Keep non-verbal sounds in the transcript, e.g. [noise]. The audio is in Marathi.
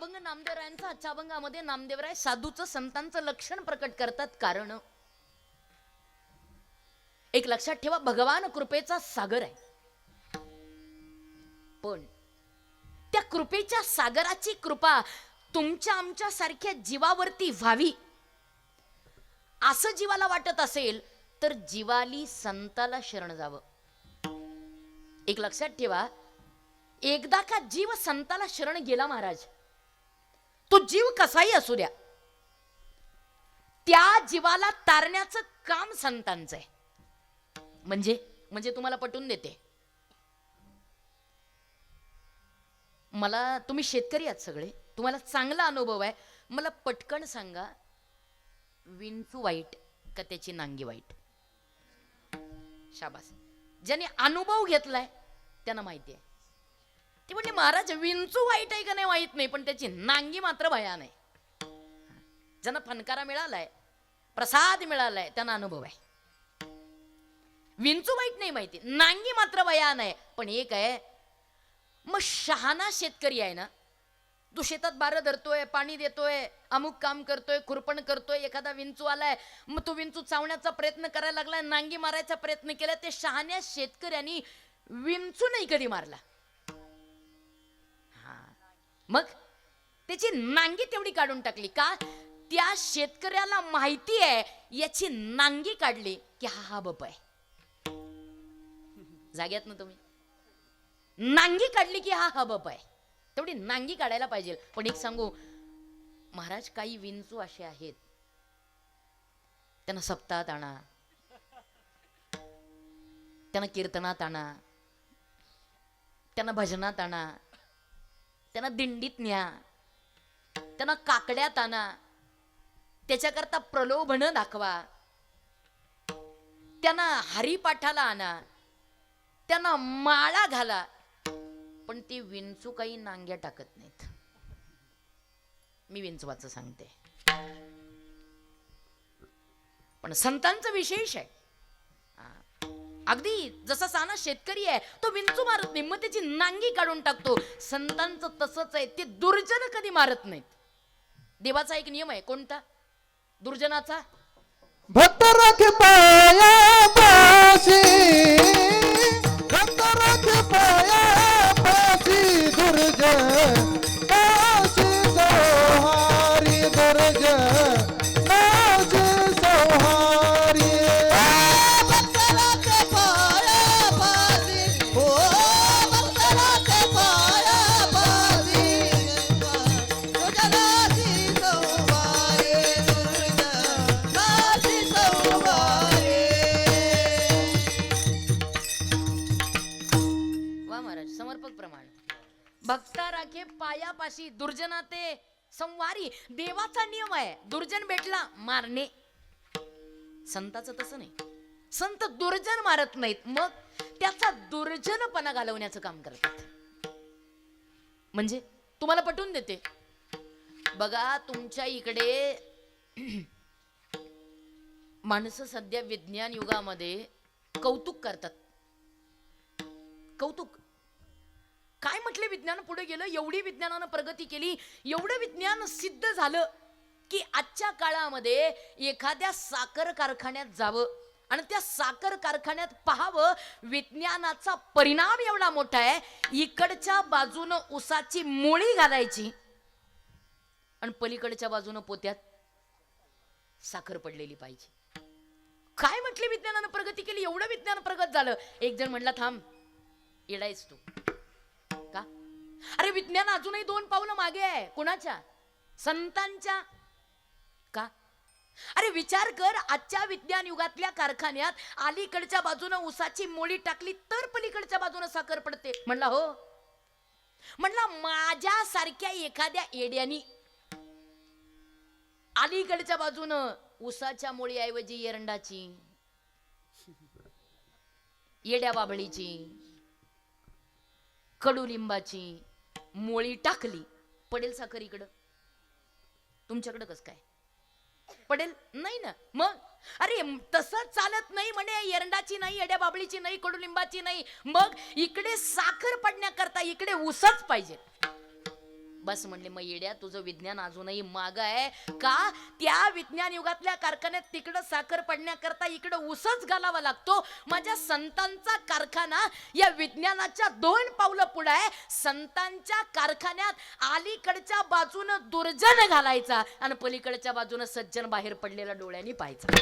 अभंग नामदेवरायांचा आजच्या अभंगामध्ये नामदेवराय साधूचं संतांचं लक्षण प्रकट करतात कारण. एक लक्षात ठेवा भगवान कृपेचा सागर आहे. पण त्या कृपेच्या सागराची कृपा तुमच्या आमच्या सारख्या जीवावरती व्हावी. असं जीवाला वाटत असेल तर जीवाली संताला शरण जावं. एक लक्षात ठेवा एकदा का जीव संताला शरण गेला महाराज? तो जीव कसाही असू द्या. त्या जीवाला तारण्याचं काम संतांचं आहे. म्हणजे म्हणजे तुम्हाला पटवून देते. मला तुम्ही शेतकरी आहात सगळे. तुम्हाला चांगला अनुभव आहे. मला पटकन सांगा विंचू वाईट का त्याची नांगी वाईट? शाबास. ज्याने अनुभव घेतलाय त्यांना माहिती आहे. ते म्हणजे महाराज विंचू वाईट आहे का नाही वाईट नाही पण त्याची नांगी मात्र भयान आहे ज्यांना फनकारा मिळालाय प्रसाद मिळालाय त्यांना अनुभव आहे. विंचू वाईट नाही माहिती नांगी मात्र भयान आहे पण एक आहे मग शहाणा शेतकरी आहे ना तू शेतात बारं धरतोय पाणी देतोय अमुक काम करतोय खुरपण करतोय एखादा विंचू आलाय मग तो विंचू चावण्याचा प्रयत्न करायला लागलाय नांगी मारायचा प्रयत्न केला ते शहाण्या शेतकऱ्यांनी विंचू नाही कधी मारला. मग त्याची नांगी तेवढी काढून टाकली का? त्या शेतकऱ्याला माहिती आहे याची नांगी काढली की हा हा बप आहे. जाग्यात ना तुम्ही. नांगी काढली की हा हा बप आहे. तेवढी नांगी काढायला पाहिजे. पण एक सांगू महाराज काही विंचू असे आहेत. त्यांना सप्तात आणा. त्यांना कीर्तनात आणा. त्यांना भजनात आणा. त्यांना दिंडीत न्या. त्यांना काकड्यात आणा त्याच्याकरता प्रलोभन दाखवा. त्यांना हरिपाठाला आणा. त्यांना माळा घाला. पण ती विंचू काही नांग्या टाकत नाहीत. मी विंचवाचं सांगते. पण संतांचं विशेष आहे. अगदी जसा साना शेतकरी आहे तो विंचू मारत नाही मग त्याची नांगी काढून टाकतो. संतांचं तसंच आहे ते दुर्जन कधी मारत नाहीत. देवाचा एक नियम आहे कोणता? दुर्जनाचा? भक्त राखे पाया पाशी भक्त राखे पाया पाशी वा महाराज समर्पक प्रमाण. भक्ता राखे पायापाशी दुर्जना ते संवारी. देवाचा नियम आहे दुर्जन भेटला मारणे. संताचं तसं नाही. संत दुर्जन मारत नाहीत मग त्याचा दुर्जनपणा घालवण्याचं काम करतात. म्हणजे तुम्हाला पटवून देते. बघा तुमच्या इकडे [clears throat] माणसं सध्या विज्ञान युगामध्ये कौतुक करतात. कौतुक. विज्ञान पुढे गेलं एवढी विज्ञानानं प्रगती केली एवढं विज्ञान सिद्ध झालं की आजच्या काळामध्ये एखाद्या साखर कारखान्यात जावं आणि त्या साखर कारखान्यात पाहावं विज्ञानाचा परिणाम एवढा मोठा आहे इकडच्या बाजूनं उसाची मुळी घालायची आणि पलीकडच्या बाजूनं पोत्यात साखर पडलेली पाहिजे. काय म्हटले विज्ञानानं प्रगती केली? एवढं विज्ञान प्रगत झालं. एक जण म्हणला थांब येडायस तू. का? अरे विज्ञान अजूनही दोन पावलं मागे आहे. कुणाच्या? संतांच्या. का? अरे विचार कर आजच्या विज्ञान युगातल्या कारखान्यात अलीकडच्या बाजूनं उसाची मोळी टाकली तर पलीकडच्या बाजूनं साखर पडते. म्हणला हो. म्हणला माझ्या सारख्या एखाद्या येड्यानी अलीकडच्या बाजूनं उसाच्या मुळीऐवजी एरंडाची येड्या बाबळीची कडुलिंबाची मोळी टाकली. पडेल साखर इकडं. तुमच्याकडं कसं काय? पडेल? नाही ना. मग? अरे तसं चालत नाही म्हणे. एरंडाची नाही येड्या बाबळीची नाही कडुलिंबाची नाही. मग इकडे साखर पडण्याकरता इकडे उसच पाहिजे. बस म्हणले मग येड्या तुझं विज्ञान अजूनही माग आहे का? त्या विज्ञान युगातल्या कारखान्यात तिकडं साखर पडण्याकरता इकडं ऊसच घालावा लागतो. माझ्या संतांचा कारखाना या विज्ञानाच्या दोन पावलं पुढे आहे. संतांच्या कारखान्यात अलीकडच्या बाजूनं दुर्जन घालायचा आणि पलीकडच्या बाजूनं सज्जन बाहेर पडलेला डोळ्यांनी पाहायचा.